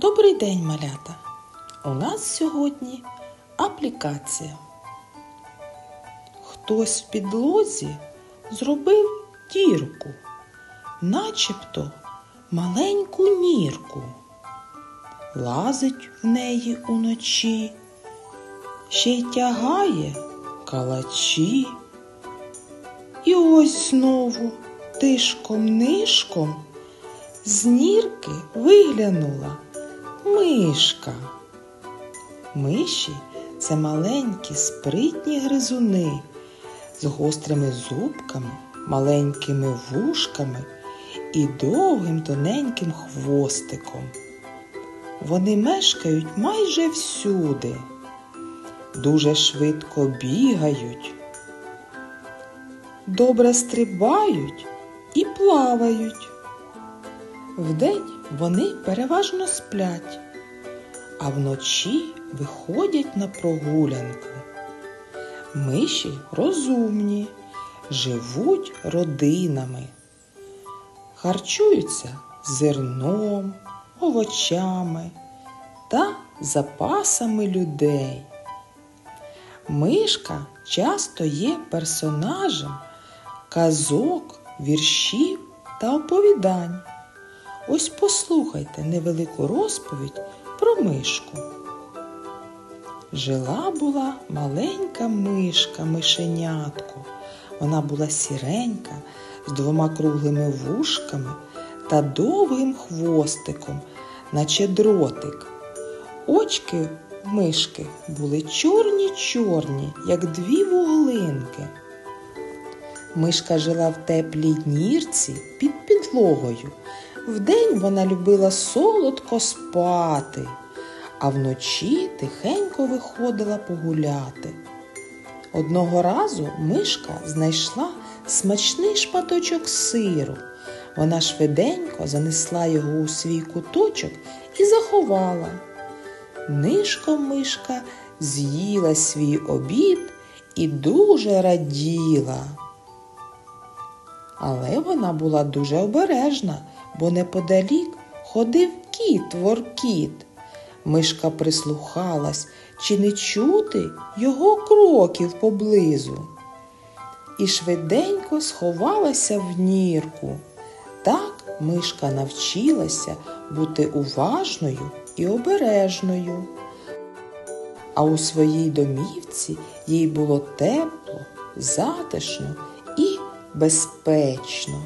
Добрий день, малята! У нас сьогодні аплікація. Хтось в підлозі зробив дірку, начебто маленьку нірку. Лазить в неї уночі, ще й тягає калачі. І ось знову тишком-нишком з нірки виглянула мишка. Миші це маленькі спритні гризуни з гострими зубками, маленькими вушками і довгим тоненьким хвостиком. Вони мешкають майже всюди, дуже швидко бігають, добре стрибають і плавають. Вдень вони переважно сплять, а вночі виходять на прогулянку. Миші розумні, живуть родинами, харчуються зерном, овочами та запасами людей. Мишка часто є персонажем казок, віршів та оповідань. Ось послухайте невелику розповідь про мишку. Жила була маленька мишка, мишенятко. Вона була сіренька, з двома круглими вушками та довгим хвостиком, наче дротик. Очки мишки були чорні-чорні, як дві вуглинки. Мишка жила в теплій нірці під підлогою. Вдень вона любила солодко спати, а вночі тихенько виходила погуляти. Одного разу мишка знайшла смачний шматочок сиру. Вона швиденько занесла його у свій куточок і заховала. Нишком мишка з'їла свій обід і дуже раділа. Але вона була дуже обережна, бо неподалік ходив кіт воркіт. Мишка прислухалась, чи не чути його кроків поблизу. І швиденько сховалася в нірку. Так мишка навчилася бути уважною і обережною. А у своїй домівці їй було тепло, затишно безпечно.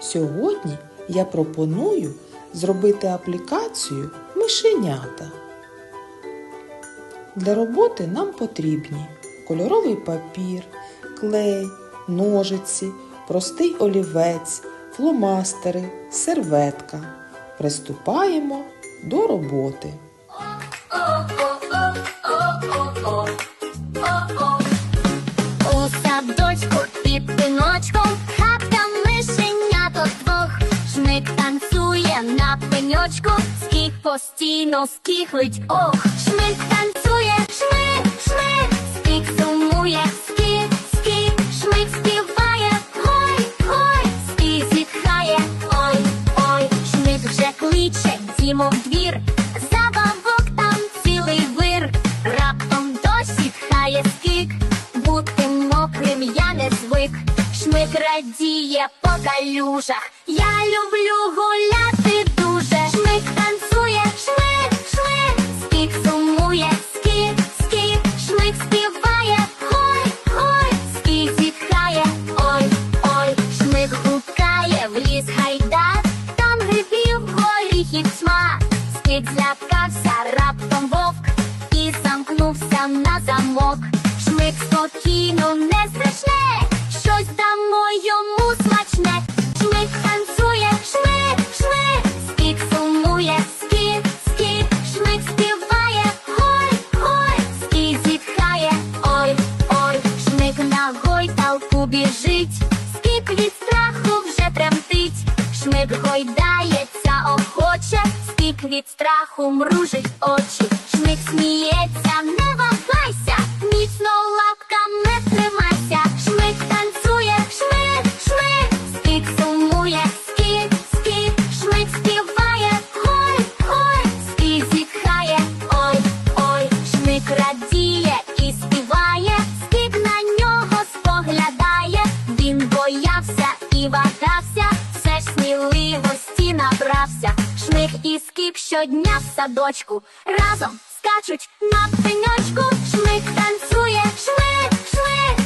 Сьогодні я пропоную зробити аплікацію мишенята. Для роботи нам потрібні кольоровий папір, клей, ножиці, простий олівець, фломастери, серветка. Приступаємо до роботи. У під піночком хатка мишеняток двох. Шмик танцює на пеньочку, скіх постійно скіхлить. Ох Шмик танцює, Шмик радіє по калюжах. Я люблю гуляти дуже. Шмик танцює, шмик, шмик, скік сумує, скік, скік, шмик співає, хой, хой, скік зітхає, ой, ой, шмик гукає в ліс гайдак, там грибів горіхів смак. Скік злякався раптом вовк і замкнувся на замок. Біжить, скік від страху вже тремтить, шмик гойдається охоче, скік від страху мружить очі, шмик сміється, не вагайся, міцно лапками тримайся, шмик танцює, і вагався, все ж сміливості набрався, шних і скіп щодня в садочку. Разом скачуть на пеньочку, шмик танцює, шмик, шмик.